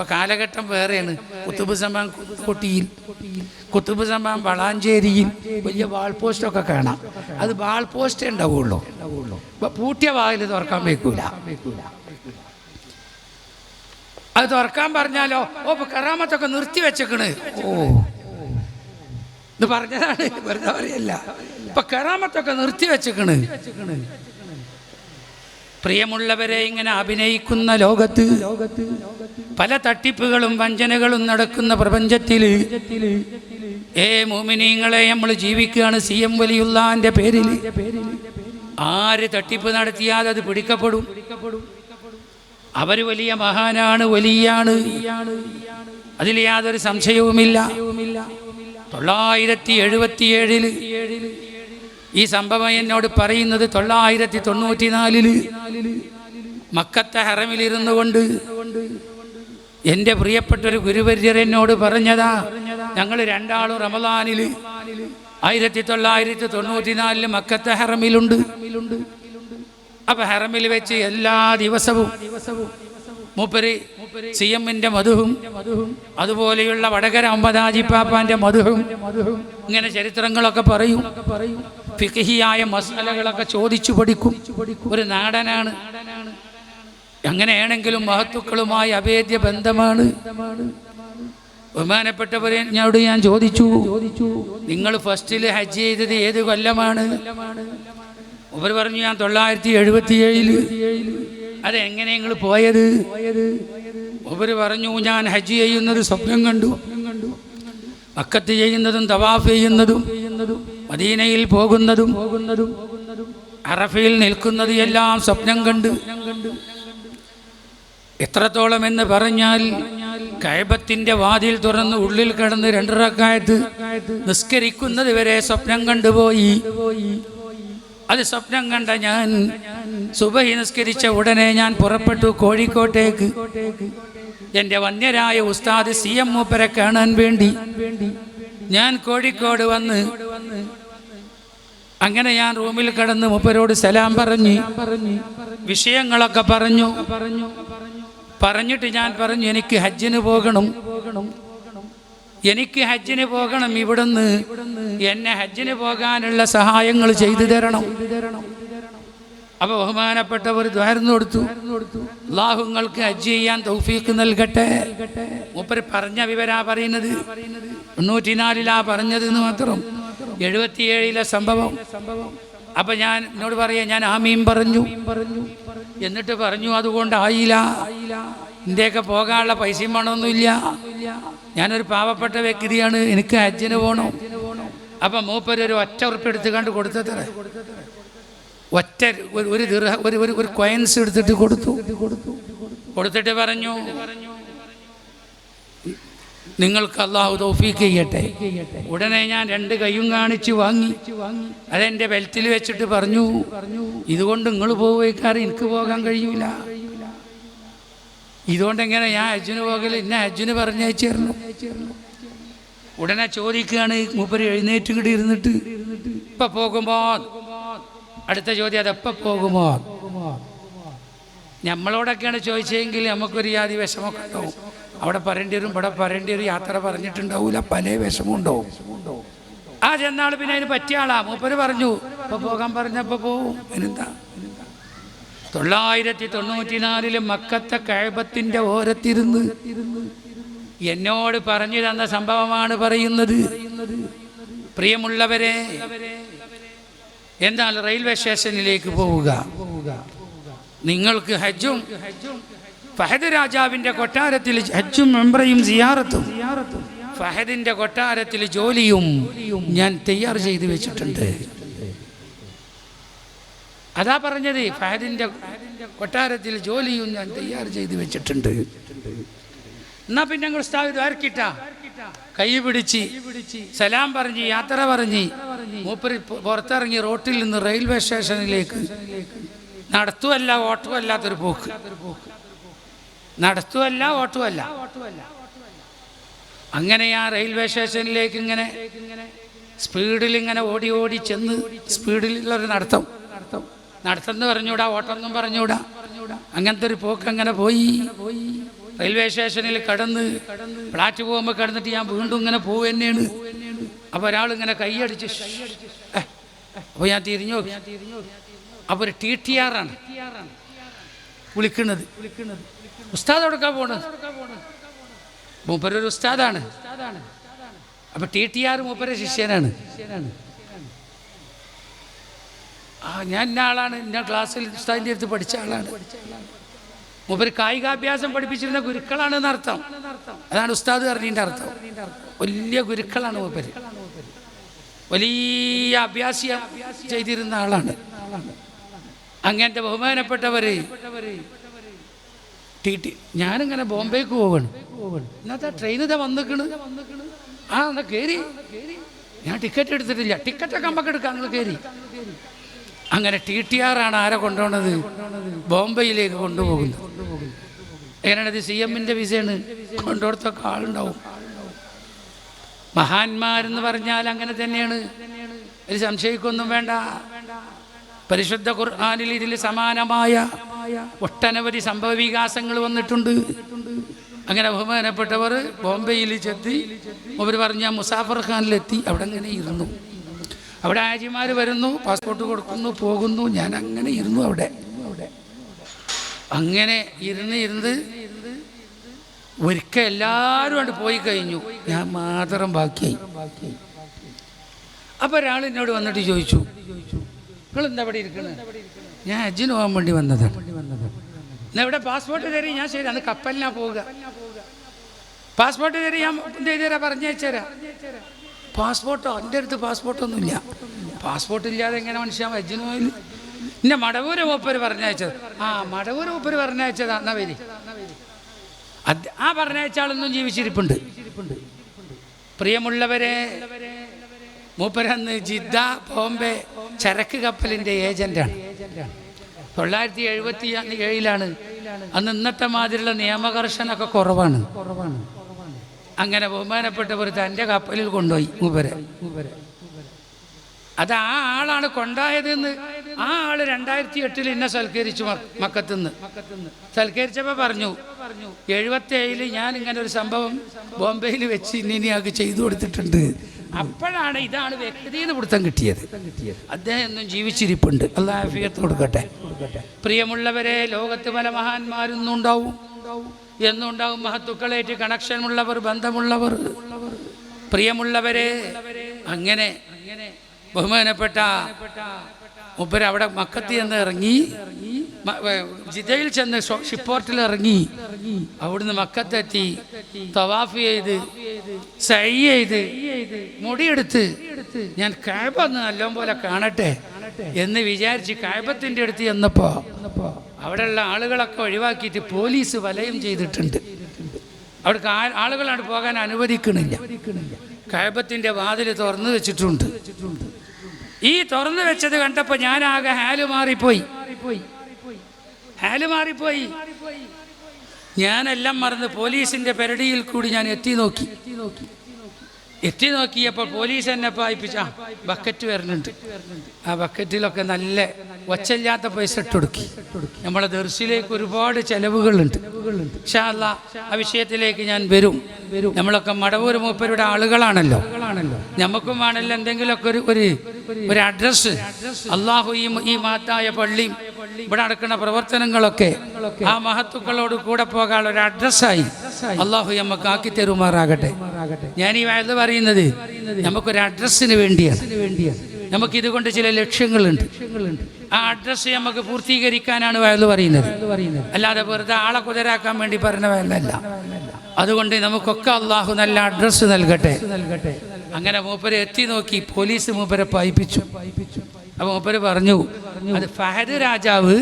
ഇപ്പൊ കാലഘട്ടം വേറെയാണ്. കുത്തുബ് സമാൻ കൊട്ടിയിൽ. കുത്തുബ് സമാൻ വളാഞ്ചേരിയിൽ വലിയ വാൾ പോസ്റ്റൊക്കെ കാണാം. അത് വാൾ പോസ്റ്റ് ഉണ്ടാവുള്ളൂ. ഇപ്പൊ പൂട്ടിയ വാതിൽ തുറക്കാൻ വെക്കൂല. അത് തുറക്കാൻ പറഞ്ഞാലോ ഓ കറാമത്തൊക്കെ നിർത്തി വെച്ചേക്കണ്. ഓ. പറഞ്ഞതാണ് വെറുതെ പറയല്ല. ഇപ്പൊ കറാമത്തൊക്കെ നിർത്തി വെച്ചേക്കണ്. പ്രിയമുള്ളവരെ ഇങ്ങനെ അഭിനയിക്കുന്ന ലോകത്ത് പല തട്ടിപ്പുകളും വഞ്ചനകളും നടക്കുന്ന പ്രപഞ്ചത്തിൽ ഏ മോമിനീങ്ങളെ നമ്മൾ ജീവിക്കുകയാണ് സി എം വലിയുള്ളാന്റെ പേരിൽ ആര് തട്ടിപ്പ് നടത്തിയാൽ അത് പിടിക്കപ്പെടും? അവർ വലിയ മഹാനാണ് വലിയാണ്. അതിൽ യാതൊരു സംശയവുമില്ല. തൊള്ളായിരത്തി എഴുപത്തിയേഴിൽ ഈ സംഭവം എന്നോട് പറയുന്നത് തൊള്ളായിരത്തി തൊണ്ണൂറ്റിനാലിൽ മക്കത്തെ ഹറമിലിരുന്നു കൊണ്ട് എന്റെ പ്രിയപ്പെട്ടൊരു ഗുരുവര്യർ എന്നോട് പറഞ്ഞതാ ഞങ്ങൾ രണ്ടാളും റമദാനിൽ ആയിരത്തി തൊള്ളായിരത്തി തൊണ്ണൂറ്റിനാലിൽ മക്കത്തെ ഹറമിലുണ്ട്. അപ്പൊ ഹറമിൽ വെച്ച് എല്ലാ ദിവസവും മൂപ്പര് സി എമ്മിന്റെ മധുവും അതുപോലെയുള്ള വടകര അമ്പതാജി പാപ്പാന്റെ മധുവും ഇങ്ങനെ ചരിത്രങ്ങളൊക്കെ പറയും. ഫിഖിയായ മസാലകളൊക്കെ ചോദിച്ചു പഠിക്കും. ഒരു നാടനാണ്. അങ്ങനെയാണെങ്കിലും മഹത്തുക്കളുമായി അഭേദ്യ ബന്ധമാണ്. ബഹുമാനപ്പെട്ടവരെ ഞാനോട് ഞാൻ ചോദിച്ചു. നിങ്ങൾ ഫസ്റ്റിൽ ഹജ്ജ് ചെയ്തത് ഏത് കൊല്ലമാണ്? അവർ പറഞ്ഞു ഞാൻ തൊള്ളായിരത്തി എഴുപത്തി ഏഴിൽ അതെങ്ങനെ നിങ്ങൾ പോയത്? അവർ പറഞ്ഞു ഞാൻ ഹജ്ജ് ചെയ്യുന്നത് സ്വപ്നം കണ്ടു. അക്കത്ത് ചെയ്യുന്നതും തവാഫ് ചെയ്യുന്നതും മദീനയിൽ പോകുന്നതും അറഫയിൽ നിൽക്കുന്നത് എല്ലാം സ്വപ്നം കണ്ട് എത്രത്തോളം എന്ന് പറഞ്ഞാൽ കൈബത്തിന്റെ വാതിൽ തുറന്ന് ഉള്ളിൽ കിടന്ന് രണ്ടറക്കായത്ത് നിസ്കരിക്കുന്നത് വരെ സ്വപ്നം കണ്ടുപോയി അത് സ്വപ്നം കണ്ട ഞാൻ സുബഹി നിസ്കരിച്ച ഉടനെ ഞാൻ പുറപ്പെട്ടു കോഴിക്കോട്ടേക്ക്. എന്റെ വന്യരായ ഉസ്താദ് സി എം മൂപ്പരെ കാണാൻ വേണ്ടി. ഞാൻ കോഴിക്കോട് വന്ന് അങ്ങനെ ഞാൻ റൂമിൽ കിടന്ന് മൂപ്പരോട് സലാം പറഞ്ഞ്. വിഷയങ്ങളൊക്കെ പറഞ്ഞു. പറഞ്ഞിട്ട് ഞാൻ പറഞ്ഞു എനിക്ക് ഹജ്ജിന് പോകണം. എനിക്ക് ഹജ്ജിന് പോകണം ഇവിടുന്ന് എന്നെ ഹജ്ജിന് പോകാനുള്ള സഹായങ്ങൾ ചെയ്തു തരണം. അപ്പൊ ബഹുമാനപ്പെട്ടവർ ദ്വാരുന്നു കൊടുത്തു. അള്ളാഹുങ്ങൾക്ക് ഹജ്ജ് ചെയ്യാൻ തൗഫീക്ക് നൽകട്ടെ. മൂപ്പര് പറഞ്ഞ വിവരാ പറയുന്നത്. തൊണ്ണൂറ്റിനാലിലാ പറഞ്ഞത് എന്ന് മാത്രം. എഴുപത്തിയേഴിലെ സംഭവം. സംഭവം അപ്പൊ ഞാൻ എന്നോട് പറയാ ഞാൻ ആമീൻ പറഞ്ഞു പറഞ്ഞു. എന്നിട്ട് പറഞ്ഞു അതുകൊണ്ട് ആയില്ല. ഇന്ത്യയൊക്കെ പോകാനുള്ള പൈസയും പണമൊന്നുമില്ല. ഞാനൊരു പാവപ്പെട്ട വ്യക്തിയാണ്. എനിക്ക് അജ്ജന് പോകണം അപ്പൊ മൂപ്പര് ഒരു ഒറ്റ ഉറുപ്പ് എടുത്ത് കണ്ട് കൊടുത്തത്ര. ഒറ്റ ഒരു ഒരു ഒരു ഒരു കോയിൻസ് എടുത്തിട്ട് കൊടുത്തു. കൊടുത്തിട്ട് പറഞ്ഞു നിങ്ങൾക്ക് അള്ളാഹു തൗഫീക്ക് ചെയ്യട്ടെ. ഉടനെ ഞാൻ രണ്ട് കൈയും കാണിച്ച് വാങ്ങി. അതെന്റെ ബെൽറ്റിൽ വെച്ചിട്ട് പറഞ്ഞു ഇതുകൊണ്ട് നിങ്ങൾ പോവേക്കാറ് എനിക്ക് പോകാൻ കഴിയൂല. ഇതുകൊണ്ട് എങ്ങനെ ഞാൻ അജുന് പോകൽ? എന്നെ അജുന് പറഞ്ഞയച്ചേർന്നു ഉടനെ ചോദിക്കുകയാണ് മൂപ്പര് എഴുന്നേറ്റ് കൂടി ഇരുന്നിട്ട് ഇപ്പൊ പോകുമ്പോ അടുത്ത ചോദ്യം അത് എപ്പോ പോകുമോ? നമ്മളോടൊക്കെയാണ് ചോദിച്ചതെങ്കിൽ നമുക്കൊരു യാതി വിഷമൊക്കെ അവിടെ പറയേണ്ടി വരും ഇവിടെ പറയേണ്ടി വരും യാത്ര പറഞ്ഞിട്ടുണ്ടാവൂല പല വിഷമം ഉണ്ടാവും. ആ ചെന്നാൾ പിന്നെ അതിന് പറ്റിയ ആളാ. മൂപ്പര് പറഞ്ഞു ഇപ്പൊ പോകാൻ പറഞ്ഞപ്പോ പോവും. തൊള്ളായിരത്തി തൊണ്ണൂറ്റിനാലിൽ മക്കത്തെ കഴപത്തിന്റെ ഓരത്തിരുന്ന് എന്നോട് പറഞ്ഞു തന്ന സംഭവമാണ് പറയുന്നത്. പ്രിയമുള്ളവരെ എന്നാൽ റെയിൽവേ സ്റ്റേഷനിലേക്ക് പോവുക. നിങ്ങൾക്ക് ഹജ്ജും ഫഹദ് രാജാവിന്റെ കൊട്ടാരത്തിൽ ഹജ്ജും മെമ്പറയും സിയാറത്തും. ഫഹദിന്റെ കൊട്ടാരത്തിൽ ജോലിയും ഞാൻ തയ്യാർ ചെയ്തു വെച്ചിട്ടുണ്ട്. അതാ പറഞ്ഞത് ഫഹദിന്റെ കൊട്ടാരത്തിൽ ജോലിയും ഞാൻ തയ്യാർ ചെയ്തു വെച്ചിട്ടുണ്ട്. എന്നാ പിന്നെ ദ്വാരക്കിട്ട? കൈ പിടിച്ച് സലാം പറഞ്ഞ് യാത്ര പറഞ്ഞ് മൂപ്പര് പുറത്തിറങ്ങി റോട്ടിൽ നിന്ന് റെയിൽവേ സ്റ്റേഷനിലേക്ക് നടത്തുമല്ല ഓട്ടോ അല്ലാത്തൊരു പോക്ക്. നടത്തുമല്ല ഓട്ടുമല്ല അങ്ങനെ ആ റെയിൽവേ സ്റ്റേഷനിലേക്ക് ഇങ്ങനെ സ്പീഡിൽ ഇങ്ങനെ ഓടി ഓടി ചെന്ന് സ്പീഡിലുള്ളൊരു നടത്തം. നടത്തം എന്ന് പറഞ്ഞൂടാ ഓട്ടം പറഞ്ഞൂടാ. അങ്ങനത്തെ ഒരു പോക്ക് അങ്ങനെ പോയി. റെയിൽവേ സ്റ്റേഷനിൽ കടന്ന് പ്ലാറ്റ്ഫോമിൽ കടന്നിട്ട് ഞാൻ വീണ്ടും ഇങ്ങനെ പോവുക തന്നെയാണ്. അപ്പോൾ ഒരാളിങ്ങനെ കൈയടിച്ച് അപ്പോൾ ഞാൻ തിരിഞ്ഞു അപ്പോൾ ഒരു ടി ടി ആറാണ് വിളിക്കുന്നത്. ഉസ്താദ് കൊടുക്കാൻ പോണത്? മൂപ്പരൊരു ഉസ്താദാണ്. അപ്പൊ ടി ടി ആർ മൂപ്പര ശിഷ്യനാണ്. ആ ഞാൻ ഇന്ന ആളാണ്. ഇന്ന ക്ലാസ്സിൽ ഉസ്താദിന്റെ അടുത്ത് പഠിച്ച ആളാണ്. മൂപ്പര് കായികാഭ്യാസം പഠിപ്പിച്ചിരുന്ന ഗുരുക്കളാണ് അർത്ഥം. അതാണ് ഉസ്താദ് അറിഞ്ഞിന്റെ അർത്ഥം. വലിയ ഗുരുക്കളാണ് മൂപ്പര്. വലിയ അഭ്യാസിയ ചെയ്തിരുന്ന ആളാണ്. അങ്ങനത്തെ ബഹുമാനപ്പെട്ടവര് ടി ടി ഞാനിങ്ങനെ ബോംബെക്ക് പോവാണ്. ഇന്നത്തെ ട്രെയിൻ ഇതാ വന്നിക്കണ്. ആ എന്നാ കയറി ഞാൻ ടിക്കറ്റ് എടുത്തിട്ടില്ല. ടിക്കറ്റൊക്കെ നമുക്ക് എടുക്കാം നിങ്ങൾ കയറി അങ്ങനെ ടി ടി ആറാണ് ആരെ കൊണ്ടുപോണത്? ബോംബെയിലേക്ക് കൊണ്ടുപോകുന്നത്. എങ്ങനെയാണത് സി എമ്മിന്റെ വിസയാണ്? കൊണ്ടുപോടത്തൊക്കെ ആളുണ്ടാവും. മഹാന്മാരെന്ന് പറഞ്ഞാൽ അങ്ങനെ തന്നെയാണ്. ഒരു സംശയിക്കൊന്നും വേണ്ട. പരിശുദ്ധ ഖുർആാനിൽ ഇതിൽ സമാനമായ ഒട്ടനവധി സംഭവ വികാസങ്ങൾ വന്നിട്ടുണ്ട്. അങ്ങനെ ബഹുമാനപ്പെട്ടവർ ബോംബെയിൽ ചെത്തി അവർ പറഞ്ഞ മുസാഫർ ഖാനിലെത്തി അവിടെ അങ്ങനെ ഇരുന്നു. അവിടെ ആജിമാർ വരുന്നു പാസ്പോർട്ട് കൊടുക്കുന്നു പോകുന്നു ഞാൻ അങ്ങനെ ഇരുന്നു അവിടെ. അങ്ങനെ ഇരുന്ന് ഇരുന്ന് ഒരിക്കൽ എല്ലാവരും കൊണ്ട് പോയി കഴിഞ്ഞു. ഞാൻ മാത്രം ബാക്കിയായി. അപ്പോൾ ഒരാൾ എന്നോട് വന്നിട്ട് ചോദിച്ചു നിങ്ങൾ എന്താ ഇവിടെ ഇരിക്കുന്നത് ഞാൻ ഹജ്ജിന് പോകാൻ വേണ്ടി വന്നതാണ് എന്നാ ഇവിടെ പാസ്പോർട്ട് തരും ഞാൻ ശരി അന്ന് കപ്പലിനാ പോവുക. പാസ്പോർട്ട് തരും ഞാൻ ചെയ്തു തരാം പറഞ്ഞു വെച്ചുതരാം പാസ്പോർട്ടോ? എന്റെ അടുത്ത് പാസ്പോർട്ടൊന്നുമില്ല. പാസ്പോർട്ട് ഇല്ലാതെ എങ്ങനെ മനുഷ്യൻ ഹജ്ജിന് പോയി? എന്നെ മടവൂര് മൂപ്പര് പറഞ്ഞയച്ചത്. ആ മടവൂര് മൂപ്പര് പറഞ്ഞയച്ചതാ. എന്നാ വരി. ആ പറഞ്ഞയച്ച ആളൊന്നും ജീവിച്ചിരിപ്പുണ്ട്. പ്രിയമുള്ളവരെ മൂപ്പരന്ന് ജിദ്ദ ബോംബെ ചരക്ക് കപ്പലിന്റെ ഏജന്റാണ് തൊള്ളായിരത്തി എഴുപത്തി ഏഴിലാണ് അന്ന് ഇന്നത്തെ മാതിരിയുള്ള നിയമകർഷനൊക്കെ കുറവാണ്. അങ്ങനെ ബഹുമാനപ്പെട്ടവർ തന്റെ കപ്പലിൽ കൊണ്ടുപോയി മൂപ്പരെ. അത് ആ ആളാണ് കൊണ്ടായതെന്ന് ആ ആൾ രണ്ടായിരത്തി എട്ടിൽ എന്നെ സൽക്കരിച്ചു മക്കത്തുനിന്ന്. സൽക്കരിച്ചപ്പോൾ പറഞ്ഞു എഴുപത്തി ഏഴിൽ ഞാൻ ഇങ്ങനെ ഒരു സംഭവം ബോംബെയിൽ വെച്ച് ഇന്നിയാൾക്ക് ചെയ്തു കൊടുത്തിട്ടുണ്ട്. അപ്പോഴാണ് ഇതാണ് വ്യക്തി എന്ന് പിടുത്തം കിട്ടിയത്. അദ്ദേഹം എന്നും ജീവിച്ചിരിപ്പുണ്ട് അള്ളാഹിയത്ത് കൊടുക്കട്ടെ. പ്രിയമുള്ളവരെ ലോകത്ത് പല മഹാന്മാരൊന്നും ഉണ്ടാവും എന്നുണ്ടാവും മഹത്തുക്കളേറ്റ് കണക്ഷൻ ഉള്ളവർ ബന്ധമുള്ളവർ. പ്രിയമുള്ളവരെ അങ്ങനെ ബഹുമാനപ്പെട്ട മുപ്പര് അവിടെ മക്കത്ത് എന്ന് ഇറങ്ങി ജിദ്ദയിൽ ചെന്ന് ഷിപ്പോർട്ടിൽ ഇറങ്ങി അവിടുന്ന് മക്കത്തെത്തി തവാഫ് ചെയ്ത് സൈ ചെയ്ത് മുടിയെടുത്ത് ഞാൻ കായബ ഒന്ന് നല്ലോണം പോലെ കാണട്ടെ എന്ന് വിചാരിച്ച് കായബത്തിന്റെ അടുത്ത് ചെന്നപ്പോ അവിടെയുള്ള ആളുകളൊക്കെ ഒഴിവാക്കിയിട്ട് പോലീസ് വലയം ചെയ്തിട്ടുണ്ട്. അവിടെ ആളുകളാണ് പോകാൻ അനുവദിക്കണില്ല. കഴബത്തിന്റെ വാതിൽ തുറന്നു വെച്ചിട്ടുണ്ട്. ഈ തുറന്നു വെച്ചത് കണ്ടപ്പോൾ ഞാനാകെ ഹാൽ മാറിപ്പോയി. ഹാൽ മാറിപ്പോയി. ഞാനെല്ലാം മറന്ന് പോലീസിന്റെ പെരടിയിൽ കൂടി ഞാൻ എത്തി നോക്കി. എത്തി നോക്കിയപ്പോൾ പോലീസ് എന്നെ പായിപ്പിച്ച ആ ബക്കറ്റ് വരുന്നുണ്ട് ആ ബക്കറ്റിലൊക്കെ നല്ല ഒച്ചല്ലാത്ത പൈസ ഇട്ടൊടുക്കി. നമ്മളെ ദർശിലേക്ക് ഒരുപാട് ചെലവുകളുണ്ട്. ഇൻഷാ അല്ലാ, ആ വിഷയത്തിലേക്ക് ഞാൻ വരും. നമ്മളൊക്കെ മടവൂർ മൂപ്പരുടെ ആളുകളാണല്ലോ. നമുക്കും വേണമല്ലോ എന്തെങ്കിലുമൊക്കെ ഒരു ഒരു ഒരു അഡ്രസ്സ് അള്ളാഹു ഈ ഈ മാത്തായ പള്ളിയും ഇവിടെ നടക്കുന്ന പ്രവർത്തനങ്ങളൊക്കെ ആ മഹത്തുക്കളോട് കൂടെ പോകാനുള്ള ഒരു അഡ്രസ്സായി അള്ളാഹു നമുക്ക് ആക്കി തരുമാറാകട്ടെ. ഞാൻ ഈ വയത് പറയുന്നത്? നമുക്കൊരു അഡ്രസ്സിന് വേണ്ടിയാണ്. നമുക്ക് ഇതുകൊണ്ട് ചില ലക്ഷ്യങ്ങളുണ്ട്. ആ അഡ്രസ്സ് നമുക്ക് പൂർത്തീകരിക്കാനാണ് വയൽ പറയുന്നത്. അല്ലാതെ വെറുതെ ആളെ കുതിരാക്കാൻ വേണ്ടി പറഞ്ഞ വയലല്ല. അതുകൊണ്ട് നമുക്കൊക്കെ അള്ളാഹു നല്ല അഡ്രസ്സ് നൽകട്ടെ. അങ്ങനെ മൂപ്പരെ എത്തി നോക്കി പോലീസ് മൂപ്പരെ പായിപ്പിച്ചു. അപ്പൊ മൂപ്പര് പറഞ്ഞു അത് ഫഹദ് രാജാവ്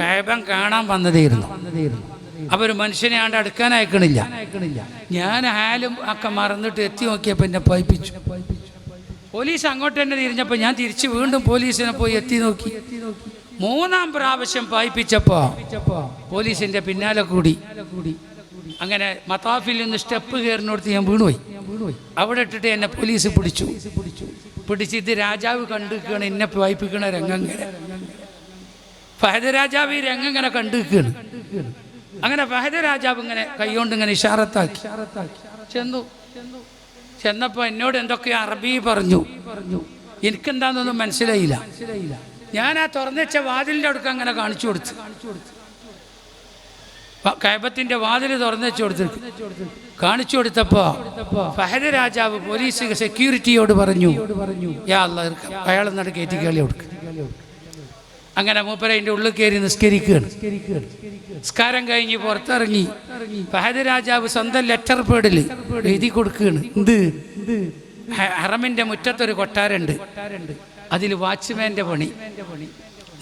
കയബം കാണാൻ വന്നതായിരുന്നു. അപ്പൊ ഒരു മനുഷ്യനെ ആണ്ട് അടുക്കാൻ അയക്കണില്ല ഞാൻ ഹാലും ഒക്കെ മറന്നിട്ട് എത്തി നോക്കിയപ്പോ എന്നെ പൈപ്പിച്ചു പോലീസ് അങ്ങോട്ട് തന്നെ തിരിഞ്ഞപ്പോൾ ഞാൻ തിരിച്ച് വീണ്ടും പോലീസിനെ പോയി എത്തി നോക്കി. മൂന്നാം പ്രാവശ്യം പായിപ്പിച്ചപ്പോ പോലീസിന്റെ പിന്നാലെ കൂടി. അങ്ങനെ മതാഫിൽ നിന്ന് സ്റ്റെപ്പ് കയറിനോടത്ത് ഞാൻ വീണുപോയി. അവിടെ ഇട്ടിട്ട് എന്നെ പോലീസ് പിടിച്ചു. പിടിച്ച് ഇത് രാജാവ് കണ്ടിരിക്കുകയാണ് എന്നെ വായിപ്പിക്കണ രംഗം ഭരതരാജാവ് ഈ രംഗം ഇങ്ങനെ കണ്ടിരിക്കുകയാണ്. അങ്ങനെ ഫഹദ് രാജാവ് ഇങ്ങനെ കൈകൊണ്ട് ഇങ്ങനെ ഇഷാറത്താക്കി. ചെന്നു. ചെന്നപ്പോൾ എന്നോട് എന്തൊക്കെ അറബി പറഞ്ഞു. പറഞ്ഞു എനിക്കെന്താണെന്നൊന്നും മനസ്സിലായില്ല. ഞാൻ ആ തുറന്നുവെച്ച വാതിലിന്റെ അടുക്ക അങ്ങനെ കാണിച്ചു കൊടുത്തു. കൈബത്തിന്റെ വാതിൽ തുറന്നു കൊടുത്തു കാണിച്ചു കൊടുത്തപ്പോ ഫഹദ് രാജാവ് പോലീസ് സെക്യൂരിറ്റിയോട് പറഞ്ഞു യാ അയാൾ നട കയറ്റി കേളി കൊടുക്കുക അങ്ങനെ മൂപ്പര അതിന്റെ ഉള്ളിൽ കയറി നിസ്കരിക്കുകയാണ്. നിസ്കാരം കഴിഞ്ഞ് പുറത്തിറങ്ങി. ഫഹദ് രാജാവ് സ്വന്തം ലെറ്റർ പേഡിൽ എഴുതി കൊടുക്കുകയാണ്. എന്ത്? ഹ- ഹറമിന്റെ മുറ്റത്തൊരു കൊട്ടാരുണ്ട് അതിൽ വാച്ച്മാന്റെ പണി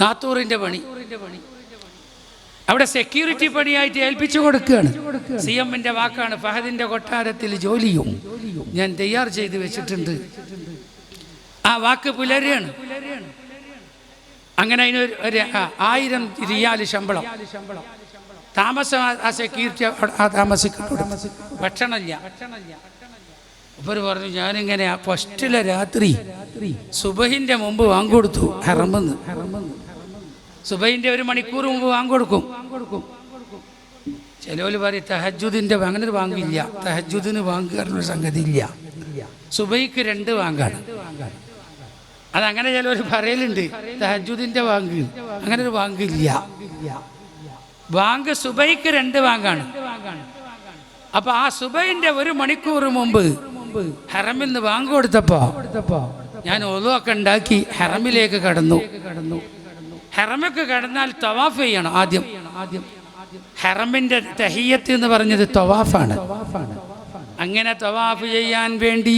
നാത്തൂറിന്റെ പണി. അവിടെ സെക്യൂരിറ്റി പണിയായിട്ട് ഏൽപ്പിച്ചു കൊടുക്കുകയാണ്. സി എമ്മിന്റെ വാക്കാണ് ഫഹദിന്റെ കൊട്ടാരത്തിൽ ജോലിയും ഞാൻ തയ്യാർ ചെയ്ത് വെച്ചിട്ടുണ്ട്. ആ വാക്ക് പുലരുകയാണ്. അങ്ങനെ അതിന് ഒരു- ആയിരം റിയാൽ ശമ്പളം. താമസം ആ- സെക്യൂരിറ്റി താമസിക്കും ഭക്ഷണമില്ല. ഇവർ പറഞ്ഞു ഞാനിങ്ങനെ ആ ഫസ്റ്റിലെ രാത്രി സുബഹിന്റെ മുമ്പ് വാങ്ങിക്കൊടുത്തു ഹറമെന്ന്. സുബഹിന്റെ ഒരു മണിക്കൂർ മുമ്പ് വാങ്ങിക്കൊടുക്കും. ചിലവര് പറയും തഹജുദിന്റെ അങ്ങനെ വാങ്ങില്ല. തഹജുദിന് വാങ്ങുക സംഗതി ഇല്ല സുബൈക്ക് രണ്ട് വാങ്കാണ് അതങ്ങനെ ചിലവർ പറയലുണ്ട്. തഹജുദിന്റെ വാങ്ക് അങ്ങനെ ഒരു വാങ്ക് ഇല്ല വാങ്ക് സുബൈക്ക് രണ്ട് വാങ്കാണ് അപ്പൊ ആ സുബൈന്റെ ഒരു മണിക്കൂർ മുമ്പ് ഹറമിൽ നിന്ന് വാങ്ക് കൊടുത്തപ്പോ ഞാൻ ഒലുവൊക്കെ ഉണ്ടാക്കി ഹറമിലേക്ക് കടന്നു. കടന്നു ഹെറമൊക്കെ കടന്നാൽ തവാഫ് ചെയ്യണം ആദ്യം ആദ്യം. ഹെറമിന്റെ തഹിയത്ത് എന്ന് പറഞ്ഞത് തവാഫാണ്. അങ്ങനെ തവാഫ് ചെയ്യാൻ വേണ്ടി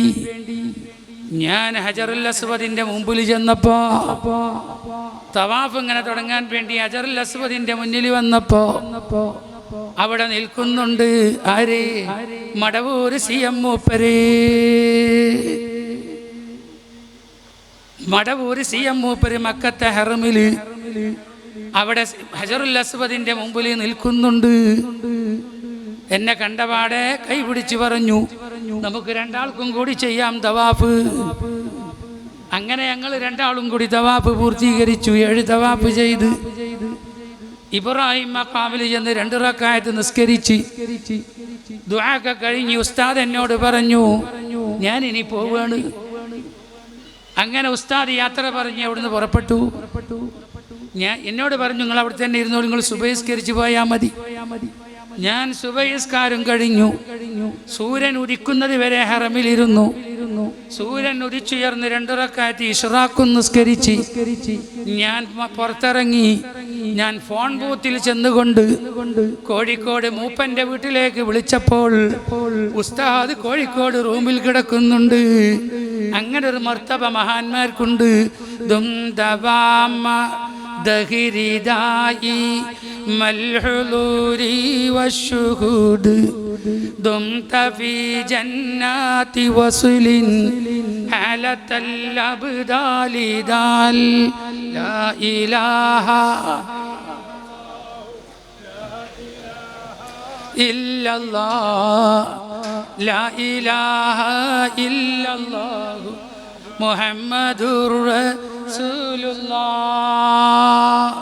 ഞാൻ ഹജറുൽ അസ്വദിന്റെ മുമ്പിൽ ചെന്നപ്പോ തവാഫ് ഇങ്ങനെ തുടങ്ങാൻ വേണ്ടി ഹജറുൽ അസ്വദിന്റെ മുന്നിൽ വന്നപ്പോ അവിടെ നിൽക്കുന്നുണ്ട്. ആര്? മടവൂര് സി എം മൂപ്പരേ. മടവൂര് സി എം മൂപ്പര് മക്കത്തെ ഹെറമിൽ അവിടെ ഹജറുൽ അസ്വദിന്റെ മുമ്പിൽ നിൽക്കുന്നുണ്ട്. എന്നെ കണ്ടപാടെ കൈപിടിച്ച് പറഞ്ഞു. നമുക്ക് രണ്ടാൾക്കും കൂടി ചെയ്യാം തവാഫ്. അങ്ങനെ ഞങ്ങൾ രണ്ടാളും കൂടി തവാഫ് പൂർത്തീകരിച്ചു ഏഴ് തവാഫ് ചെയ്ത്. ഇബ്രാഹിം മക്കാമിൽ ചെന്ന് രണ്ട് റക്കായത്ത് നിസ്കരിച്ച് ദുആക്കെ കഴിഞ്ഞ് ഉസ്താദ് എന്നോട് പറഞ്ഞു ഞാൻ ഇനി പോവാണ്. അങ്ങനെ ഉസ്താദ് യാത്ര പറഞ്ഞ് അവിടുന്ന് പുറപ്പെട്ടു. ഞാൻ എന്നോട് പറഞ്ഞു നിങ്ങൾ അവിടെ തന്നെ ഇരുന്നോളൂ നിങ്ങൾ സുബഹിസ്കരിച്ച് പോയാൽ മതി. ഞാൻ സുബയസ്കാരം കഴിഞ്ഞു. സൂര്യൻ ഉദിക്കുന്നത് വരെ ഹറമിലിരുന്നു. സൂര്യൻ ഉദിച്ചുയർന്ന് രണ്ടുറക്കാറ്റി ഇഷറാക്കും നിസ്കരിച്ച്. ഞാൻ പുറത്തിറങ്ങി. ഞാൻ ഫോൺ ബൂത്തിൽ ചെന്നുകൊണ്ട് കോഴിക്കോട് മൂപ്പന്റെ വീട്ടിലേക്ക് വിളിച്ചപ്പോൾ ഉസ്താദ് കോഴിക്കോട് റൂമിൽ കിടക്കുന്നുണ്ട്. അങ്ങനെ ഒരു മർത്തബ മഹാന്മാർക്കുണ്ട്. ദും ദവാമ ما الحضور والشهود دمت في جنات وصل على الأبدال دال لا إله إلا الله لا إله إلا الله محمد رسول الله